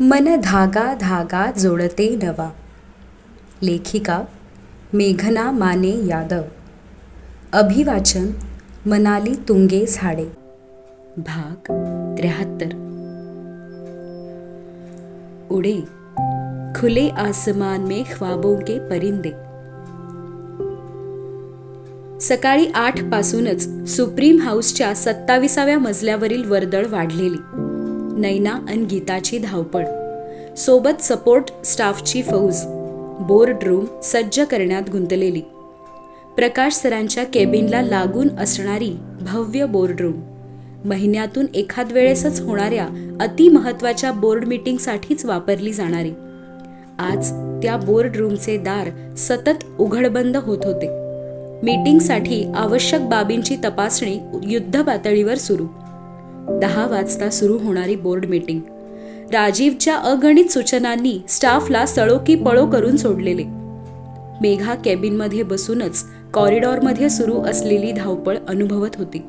मन धागा धागा जोडते नवा. लेखिका मेघना माने यादव. अभिवाचन मनाली तुंगे झाडे. भाग त्र्याहत्तर. उडे खुले आसमान में ख्वाबों के परिंदे. सकाळी आठ पासूनच सुप्रीम हाऊसच्या सत्ताविसाव्या मजल्यावरील वर्दळ वाढलेली. नैना अन गीताची धावपळ. सोबत सपोर्ट स्टाफची फौज. बोर्ड रूम सज्ज करण्यात गुंतलेली. प्रकाश सरांच्या केबिनला लागून असणारी भव्य बोर्ड रूम. महिन्यातून एखाद वेळेसच होणाऱ्या अतिमहत्वाच्या बोर्ड मीटिंगसाठीच वापरली जाणारी. आज त्या बोर्ड रूमचे दार सतत उघडबंद होत होते. मीटिंगसाठी आवश्यक बाबींची तपासणी युद्ध पातळीवर सुरू. दहा वाजता सुरू होणारी बोर्ड मीटिंग. राजीवच्या अगणित सूचनांनी स्टाफला सळो की पळो करून सोडलेले. मेघा केबिनमध्ये बसूनच कॉरिडॉरमध्ये सुरू असलेली धावपळ अनुभवत होती.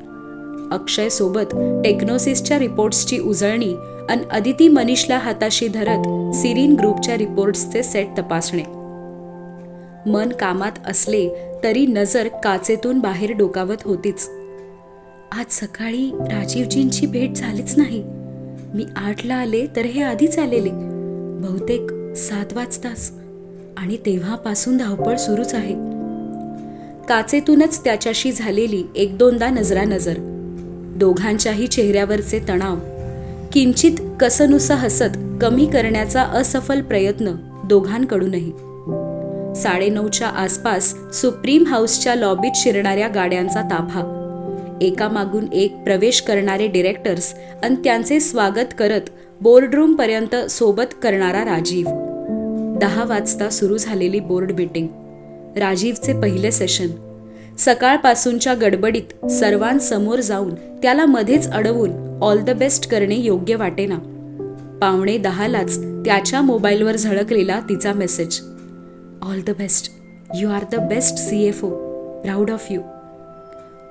अक्षय सोबत टेक्नोसिसच्या रिपोर्ट्सची उजळणी अन अदिती मनीषला हाताशी धरत सिरीन ग्रुपच्या रिपोर्ट्सचे सेट तपासणे. मन कामात असले तरी नजर काचेतून बाहेर डोकावत होतीच. आज सकाळी राजीवजींची भेट झालीच नाही. मी आठला आले तर हे आधीच आलेले. बहुतेक सात वाजताच. आणि तेव्हापासून धावपळ सुरूच आहे. काचेतूनच त्याच्याशी झालेली एक दोनदा नजरानजर. दोघांच्याही चेहऱ्यावरचे तणाव. किंचित कसनुसा हसत कमी करण्याचा असफल प्रयत्न दोघांकडूनही. साडेनऊच्या आसपास सुप्रीम हाऊसच्या लॉबीत शिरणाऱ्या गाड्यांचा ताफा. एकामागून एक प्रवेश करणारे डिरेक्टर्स आणि त्यांचे स्वागत करत बोर्डरूम पर्यंत सोबत करणारा राजीव. दहा वाजता सुरू झालेली बोर्ड मीटिंग राजीवचे पहिले सेशन सकाळपासूनच्या गडबडीत सर्वांसमोर जाऊन त्याला मध्येच अडवून ऑल द बेस्ट करणे योग्य वाटेना. पावणे दहालाच त्याच्या मोबाईलवर झळकलेला तिचा message all the best you are the best C F O proud of you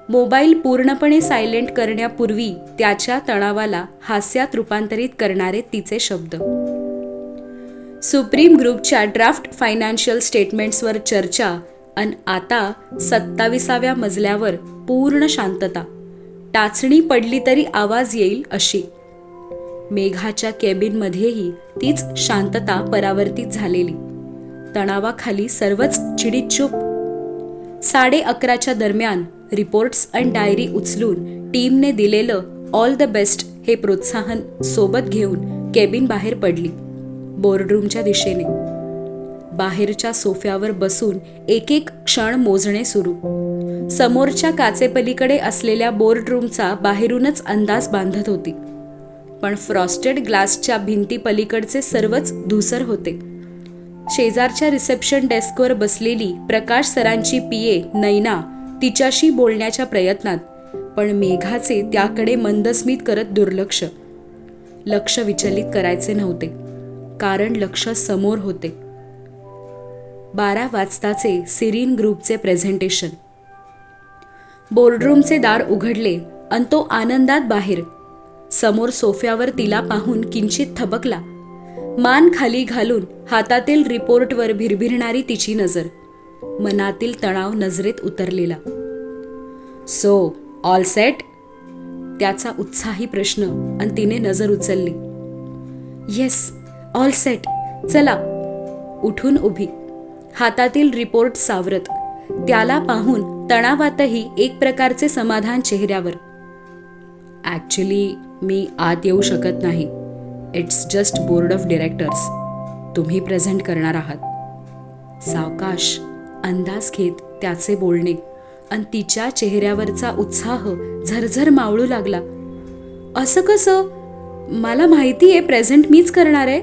mobile पूर्णपणे सायलेंट करण्यापूर्वी त्याच्या तणावाला हास्यात रूपांतरित करणारे तिचे शब्द. सुप्रीम ग्रुपच्या ड्राफ्ट फायनान्शियल स्टेटमेंट्सवर चर्चा अन आता सत्ताविसाव्या मजल्यावर पूर्ण शांतता. टाचणी पडली तरी आवाज येईल अशी. मेघाच्या केबिनमध्येही तीच शांतता परावर्तित झालेली. तणावाखाली सर्वच चिडीचूप. साडे अकराच्या दरम्यान रिपोर्ट्स अँड डायरी उचलून टीमने दिलेलं ऑल द बेस्ट हे प्रोत्साहन सोबत घेऊन केबिन बाहेर पडली. बोर्डरूमच्या दिशेने. बाहेरच्या सोफ्यावर बसून एक एक क्षण मोजणे सुरू. समोरच्या काचेपलीकडे असलेल्या बोर्डरूमचा बाहेरूनच अंदाज बांधत होती. पण फ्रॉस्टेड ग्लासच्या भिंतीपलीकडचे सर्वच धुसर होते. शेजारच्या रिसेप्शन डेस्कवर बसलेली प्रकाश सरांची पिये नैना तिच्याशी बोलण्याच्या प्रयत्नात पण मेघाचे त्याकडे मंदस्मित करत दुर्लक्ष. लक्ष विचलित करायचे नव्हते कारण लक्ष समोर होते. बारा वाजताचे सिरीन ग्रुपचे प्रेझेंटेशन. बोर्डरूमचे दार उघडले अन तो आनंदात बाहेर. समोर सोफ्यावर तिला पाहून किंचित थबकला. मान खाली घालून हातातील रिपोर्टवर भिरभिरणारी तिची नजर. मनातील तणाव नजरेत उतरलेला. सो ऑल सेट त्याचा उत्साही प्रश्न आणि तिने नजर उचलली. येस ऑल सेट चला. उठून उभी. हातातील रिपोर्ट सावरत. त्याला पाहून तणावातही एक प्रकारचे समाधान चेहऱ्यावर. ॲक्च्युली मी आत येऊ शकत नाही. It's just board of directors तुम्ही प्रेझेंट करणार आहात. सावकाश. अंदाज घेत त्याचे बोलणे. आणि तिच्या चेहऱ्यावरचा उत्साह झरझर मावळू लागला. असं कसं? मला माहिती आहे प्रेझेंट मीच करणार आहे.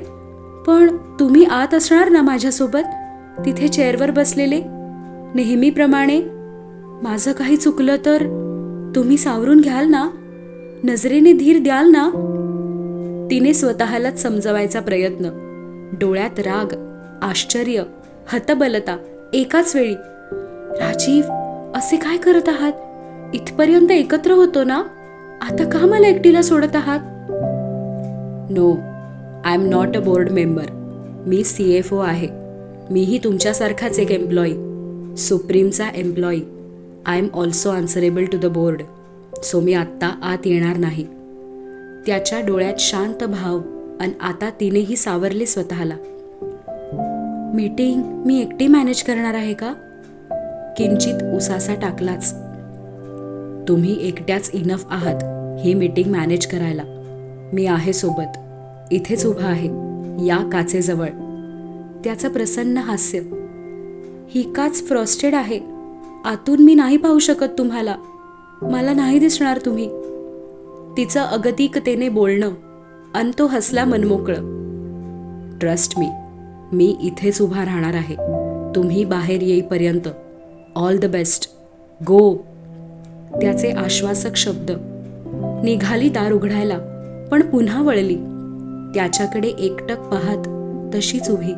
पण तुम्ही आत असणार ना माझ्यासोबत? तिथे चेअरवर बसलेले? नेहमीप्रमाणे? माझं काही चुकलं तर तुम्ही सावरून घ्याल ना? नजरेने धीर द्याल ना? तिने स्वतःलाच समजवायचा प्रयत्न. डोळ्यात राग आश्चर्य हतबलता एकाच वेळी राजीव असे काय करत आहात? इथपर्यंत एकत्र होतो ना? आता का मला एकटीला सोडत आहात? No I am not a board member me C F O आहे. मीही तुमच्यासारखाच एक employee सुप्रीमचा employee I am also answerable to the board so मी आत्ता आत येणार नाही. त्याच्या डोळ्यात शांत भाव आणि आता तिनेही सावरले स्वतःला. मीटिंग मी एकटी मॅनेज करणार आहे का? किंचित उसासा टाकलाच. तुम्ही एकट्याच इनफ आहात ही मीटिंग मॅनेज करायला. मी आहे सोबत. इथेच उभा आहे या काचेजवळ. त्याचं प्रसन्न हास्य. ही काच फ्रॉस्टेड आहे. आतून मी नाही पाहू शकत तुम्हाला. मला नाही दिसणार तुम्ही. तिचं अगतिकतेने बोलणं अन तो हसला मनमोकळं. ट्रस्ट मी मी इथेच उभा राहणार आहे. तुम्ही बाहेर येईपर्यंत ऑल द बेस्ट गो त्याचे आश्वासक शब्द. निघाली दार उघडायला पण पुन्हा वळली. त्याच्याकडे एकटक पाहत तशीच उभी.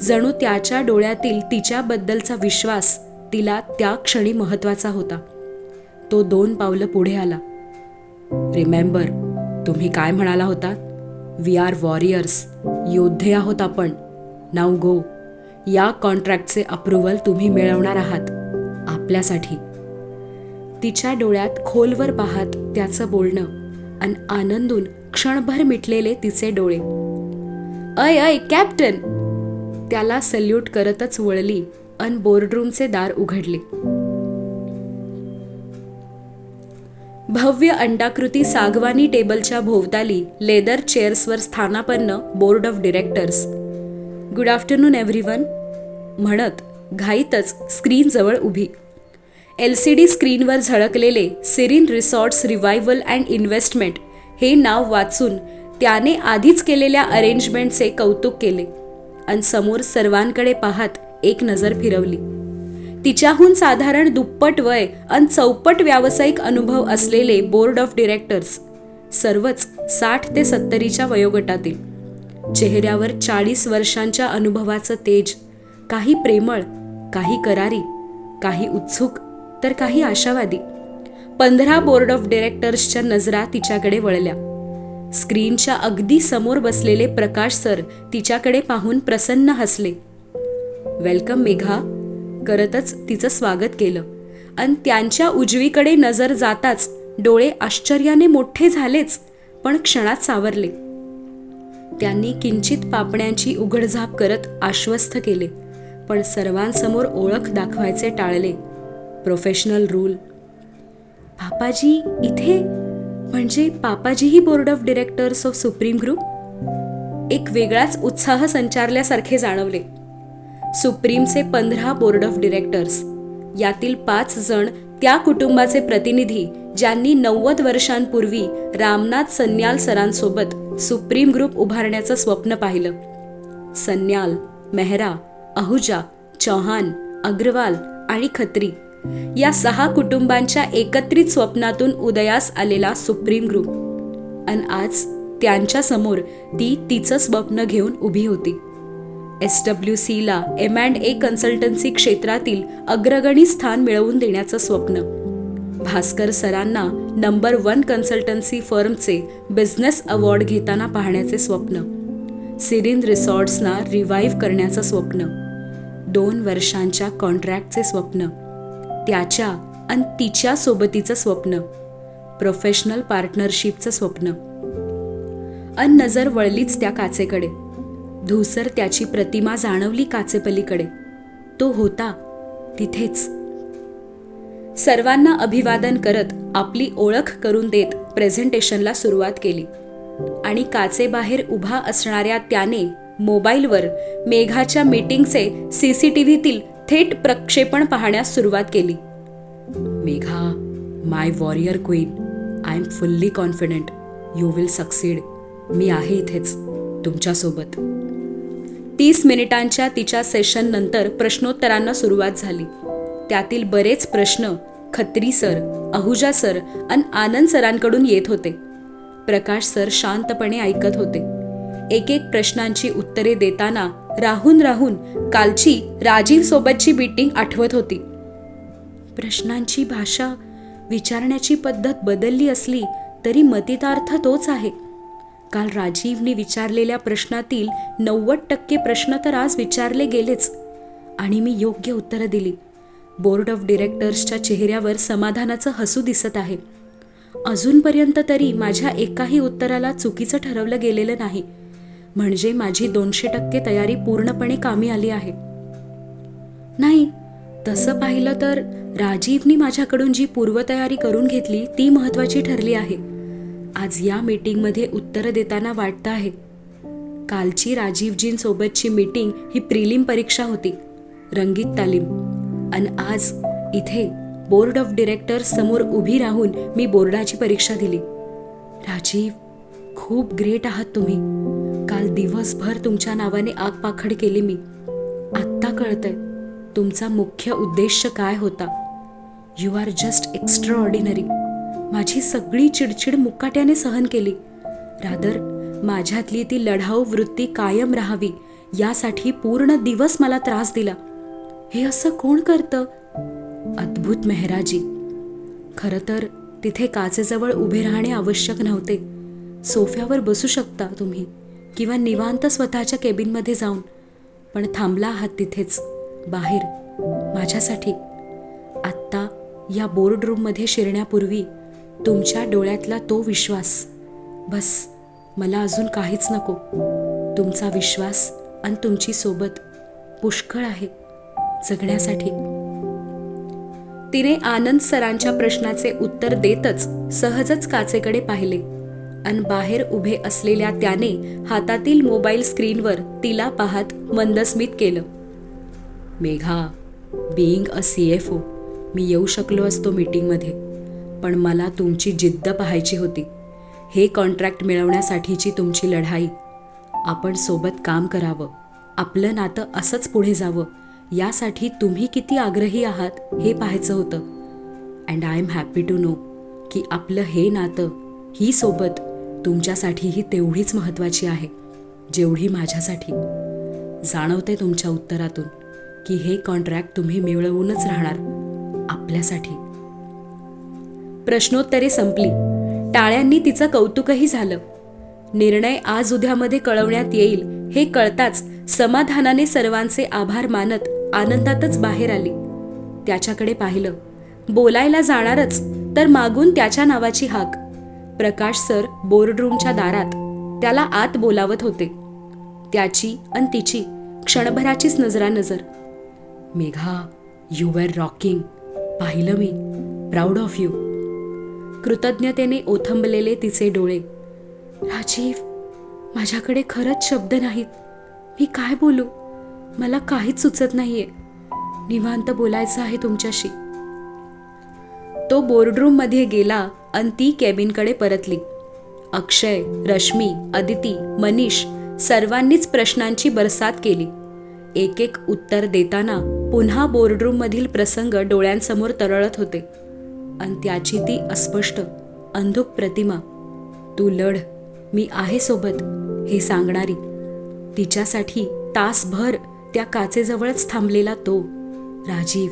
जणू त्याच्या डोळ्यातील तिच्याबद्दलचा विश्वास तिला त्या क्षणी महत्त्वाचा होता. तो दोन पावलं पुढे आला. रिमेंबर तुम्ही काय म्हणाला होता? वी आर वॉरियर्स योद्धे आहोत आपण. नाव गो. या कॉन्ट्रॅक्टचे अप्रुव्हल तुम्ही मिळवणार आहात. आपल्यासाठी. तिच्या डोळ्यात खोलवर पाहत त्याचं बोलणं आणि आनंदून क्षणभर मिटलेले तिचे डोळे. अय अय कॅप्टन त्याला सल्यूट करतच वळली अन बोर्डरूमचे दार उघडले. भव्य अंडाकृती सागवानी टेबलच्या भोवताली लेदर चेअर्सवर स्थानापन्न board of directors good afternoon everyone म्हणत घाईतच स्क्रीनजवळ उभी. एल सी डी स्क्रीनवर झळकलेले Serene resorts revival and investment हे नाव वाचून त्याने आधीच केलेल्या अरेंजमेंटचे कौतुक केले. आणि समोर सर्वांकडे पाहत एक नजर फिरवली. तिच्याहून साधारण दुप्पट वय आणि चौपट व्यावसायिक अनुभव असलेले बोर्ड ऑफ डिरेक्टर्स सर्वच साठ ते सत्तरीच्या वयोगटातील. चेहऱ्यावर चाळीस वर्षांच्या अनुभवाचं तेज काही प्रेमळ काही करारी काही उत्सुक तर काही आशावादी. पंधरा बोर्ड ऑफ डिरेक्टर्सच्या नजरा तिच्याकडे वळल्या. स्क्रीनच्या अगदी समोर बसलेले प्रकाश सर तिच्याकडे पाहून प्रसन्न हसले. वेलकम मेघा. करतच तिचं स्वागत केलं. आणि त्यांच्या उजवीकडे नजर जाताच डोळे आश्चर्याने मोठे झालेच. पण क्षणात सावरले. त्यांनी किंचित पापण्यांची उघडझाप करत आश्वस्त केले. पण सर्वांसमोर ओळख दाखवायचे टाळले. प्रोफेशनल रूल पापाजी इथे? म्हणजे पापाजीही board of directors of Supreme group एक वेगळाच उत्साह संचारल्यासारखे जाणवले. सुप्रीमचे पंधरा बोर्ड ऑफ डिरेक्टर्स यातील पाच जण त्या कुटुंबाचे प्रतिनिधी ज्यांनी नव्वद वर्षांपूर्वी रामनाथ सन्याल सरांसोबत सुप्रीम ग्रुप उभारण्याचं स्वप्न पाहिलं. सन्याल मेहरा अहुजा चौहान अग्रवाल आणि खत्री या सहा कुटुंबांच्या एकत्रित स्वप्नातून उदयास आलेला सुप्रीम ग्रुप. आणि आज त्यांच्यासमोर ती तिचं स्वप्न घेऊन उभी होती. एस डब्ल्यू सीला एम अँड ए कन्सल्टन्सी क्षेत्रातील अग्रगणी स्थान मिळवून देण्याचं स्वप्न. भास्कर सरांना नंबर वन कन्सल्टन्सी फर्मचे बिझनेस अवॉर्ड घेताना पाहण्याचे स्वप्न. सिरिन रिसॉर्ट्सना रिवाईव्ह करण्याचं स्वप्न. दोन वर्षांच्या कॉन्ट्रॅक्टचे स्वप्न. त्याच्या आणि तिच्या सोबतीचं स्वप्न. प्रोफेशनल पार्टनरशिपचं स्वप्न. अन नजर वळलीच त्या काचेकडे. धूसर त्याची प्रतिमा जाणवली काचेपलीकडे. तो होता तिथेच. सर्वांना अभिवादन करत आपली ओळख करून देत प्रेझेंटेशनला सुरुवात केली. आणि काचेबाहेर उभा असणाऱ्या त्याने मोबाईलवर मेघाच्या मीटिंगचे सीसीटीव्हीतील थेट प्रक्षेपण पाहण्यास सुरुवात केली. Megha my warrior queen I am fully confident. You will succeed. मी आहे इथेच तुमच्यासोबत. तीस मिनिटांच्या तिच्या सेशननंतर प्रश्नोत्तरांना सुरुवात झाली. त्यातील बरेच प्रश्न खत्री सर अहुजा सर आणि आनंद सरांकडून येत होते. प्रकाश सर शांतपणे ऐकत होते. एक एक प्रश्नांची उत्तरे देताना राहून राहून कालची राजीव सोबतची मीटिंग आठवत होती. प्रश्नांची भाषा विचारण्याची पद्धत बदलली असली तरी मतितार्थ तोच आहे. काल राजीवने विचारलेल्या प्रश्नातील नव्वद टक्के प्रश्न तर आज विचारले गेलेच. आणि मी योग्य उत्तरं दिली. बोर्ड ऑफ डिरेक्टर्सच्या चेहऱ्यावर समाधानाचं हसू दिसत आहे. अजूनपर्यंत तरी माझ्या एकाही उत्तराला चुकीचं ठरवलं गेलेलं नाही. म्हणजे माझी दोनशे टक्के तयारी पूर्णपणे कामी आली आहे. नाही तसं पाहिलं तर राजीवनी माझ्याकडून जी पूर्वतयारी करून घेतली ती महत्वाची ठरली आहे. आज या मीटिंगमध्ये उत्तरं देताना वाटतं आहे. कालची राजीवजींसोबतची मीटिंग ही प्रिलिम परीक्षा होती. रंगीत तालीम. आणि आज इथे बोर्ड ऑफ डिरेक्टर समोर उभी राहून मी बोर्डाची परीक्षा दिली. राजीव खूप ग्रेट आहात तुम्ही. काल दिवसभर तुमच्या नावाने आगपाखड केली मी. आत्ता कळतंय तुमचा मुख्य उद्देश काय होता. You are just extraordinary माझी सगळी चिडचिड मुकाट्याने सहन केली. रादर माझ्यातली ती लढाऊ वृत्ती कायम राहावी यासाठी पूर्ण दिवस मला त्रास दिला. हे असं कोण करतं? अद्भुत मेहराजी. खरं तर तिथे काचेजवळ उभे राहणे आवश्यक नव्हते. सोफ्यावर बसू शकता तुम्ही किंवा निवांत स्वतःच्या केबिनमध्ये जाऊन. पण थांबला आहात तिथेच बाहेर माझ्यासाठी. आत्ता या बोर्ड रूममध्ये शिरण्यापूर्वी तुमच्या डोळ्यातला तो विश्वास. बस मला अजून काहीच नको. तुमचा विश्वास आणि तुमची सोबत पुष्कळ आहे. जगण्यासाठी. तिने आनंद सरांच्या प्रश्नाचे उत्तर देतच सहजच काचेकडे पाहिले अन बाहेर उभे असलेल्या त्याने हातातील मोबाईल स्क्रीनवर तिला पाहत मंदस्मित केलं. Megha being a C F O मी येऊ शकलो असतो मीटिंगमध्ये पण मला तुमची जिद्द पाहायची होती. हे कॉन्ट्रॅक्ट मिळवण्यासाठीची तुमची लढाई. आपण सोबत काम करावं. आपलं नातं असंच पुढे जावं. यासाठी तुम्ही किती आग्रही आहात हे पाहायचं होतं. And I am happy to know की आपलं हे नातं ही सोबत तुमच्यासाठीही तेवढीच महत्त्वाची आहे जेवढी माझ्यासाठी. जाणवते तुमच्या उत्तरातून की हे कॉन्ट्रॅक्ट तुम्ही मिळवूनच राहणार आपल्यासाठी. प्रश्नोत्तरे संपली. टाळ्यांनी तिचं कौतुकही झालं. निर्णय आज उद्यामध्ये कळवण्यात येईल हे कळताच समाधानाने सर्वांचे आभार मानत आनंदातच बाहेर आली. त्याच्याकडे पाहिलं बोलायला जाणारच तर मागून त्याच्या नावाची हाक. प्रकाश सर बोर्डरूमच्या दारात त्याला आत बोलावत होते. त्याची आणि तिची क्षणभराचीच नजरानजर. मेघा यू वर रॉकिंग पाहिलं मी. प्राऊड ऑफ यू कृतज्ञतेने ओथंबलेले तिचे डोळे. राजीव माझ्याकडे खरंच शब्द नाहीत. मी काय बोलू? मला काहीच सुचत नाहीये. निवांत बोलायचं आहे तुमच्याशी. तो बोर्डरूममध्ये गेला आणि ती केबिनकडे परतली. अक्षय रश्मी अदिती मनीष सर्वांनीच प्रश्नांची बरसात केली. एक एक उत्तर देताना पुन्हा बोर्डरूममधील प्रसंग डोळ्यांसमोर तरळत होते. आणि त्याची ती अस्पष्ट अंधुक प्रतिमा तू लढ मी आहे सोबत हे सांगणारी. तिच्यासाठी तासभर त्या काचेजवळच थांबलेला तो राजीव.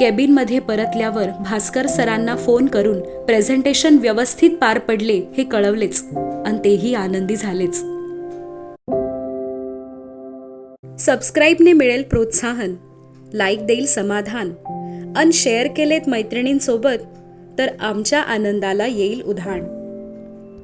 केबिनमध्ये परतल्यावर भास्कर सरांना फोन करून प्रेझेंटेशन व्यवस्थित पार पडले हे कळवलेच आणि तेही आनंदी झालेच. सबस्क्राईबने मिळेल प्रोत्साहन लाईक देईल समाधान अन शेअर केलेत मैत्रिणींसोबत तर आमच्या आनंदाला येईल उधाण.